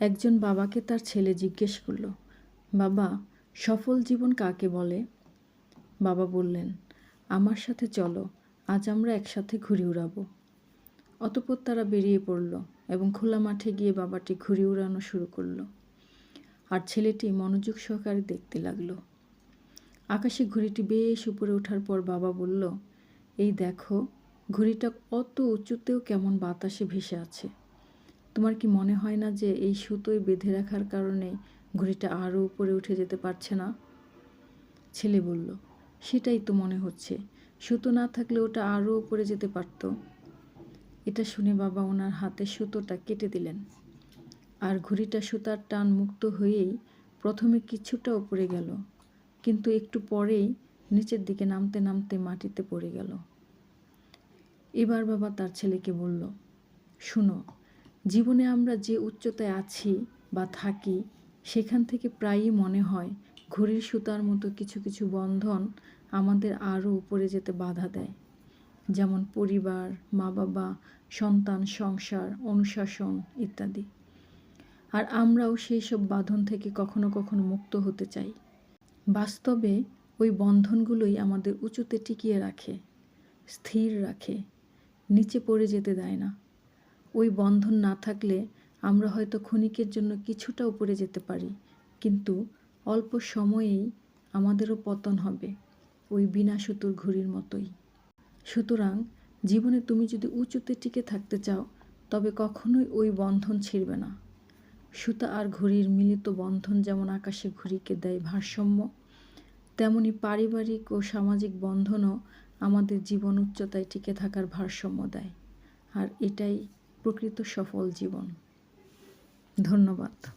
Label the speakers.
Speaker 1: একজন বাবাকে তার ছেলে জিজ্ঞেস করল, বাবা, সফল জীবন কাকে বলে? বাবা বললেন, আমার সাথে চলো, আজ আমরা একসাথে ঘুড়ি উড়াবো। অতপর তারা বেরিয়ে পড়ল এবং খোলা মাঠে গিয়ে বাবাটি ঘুড়ি উড়ানো শুরু করল আর ছেলেটি মনোযোগ সহকারে দেখতে লাগল। আকাশে ঘুড়িটি বেশ উপরে ওঠার পর বাবা বলল, এই দেখো, ঘুড়িটা অত উঁচুতেও কেমন বাতাসে ভেসে আছে। তোমার কি মনে হয় না যে এই সুতোয় বেঁধে রাখার কারণে ঘড়িটা আরও উপরে উঠে যেতে পারছে না? ছেলে বলল, সেটাই তো মনে হচ্ছে। সুতো না থাকলে ওটা আরও উপরে যেতে পারত। এটা শুনে বাবা ওনার হাতে সুতোটা কেটে দিলেন। আর ঘড়িটা সুতার টান মুক্ত হয়েই প্রথমে কিছুটা উপরে গেল, কিন্তু একটু পরেই নিচের দিকে নামতে নামতে মাটিতে পড়ে গেল। এবার বাবা তার ছেলেকে বলল, শুনো জীবনে আমরা যে উচ্চতায় আছি বা থাকি, সেখান থেকে প্রায়ই মনে হয় ঘড়ির সুতার মতো কিছু কিছু বন্ধন আমাদের আরও উপরে যেতে বাধা দেয়। যেমন পরিবার মা বাবা সন্তান, সংসার, অনুশাসন ইত্যাদি। আর আমরাও সেই সব বাঁধন থেকে কখনো কখনো মুক্ত হতে চাই। বাস্তবে ওই বন্ধনগুলোই আমাদের উঁচুতে টিকিয়ে রাখে, স্থির রাখে, নিচে পড়ে যেতে দেয় না। ওই বন্ধন না থাকলে আমরা হয়তো ক্ষণিকের জন্য কিছুটা উপরে যেতে পারি। কিন্তু অল্প সময়েই আমাদেরও পতন হবে ওই বিনা সুতোর ঘড়ির মতোই। সুতরাং জীবনে তুমি যদি উঁচুতে টিকে থাকতে চাও, তবে কখনোই ওই বন্ধন ছিঁড়বে না। সুতা আর ঘড়ির মিলিত বন্ধন যেমন আকাশে ঘড়িকে দেয় ভারসাম্য, তেমনি পারিবারিক ও সামাজিক বন্ধনও আমাদের জীবন উচ্চতায় টিকে থাকার ভারসাম্য দেয়। আর এটাই প্রকৃত সফল জীবন। ধন্যবাদ।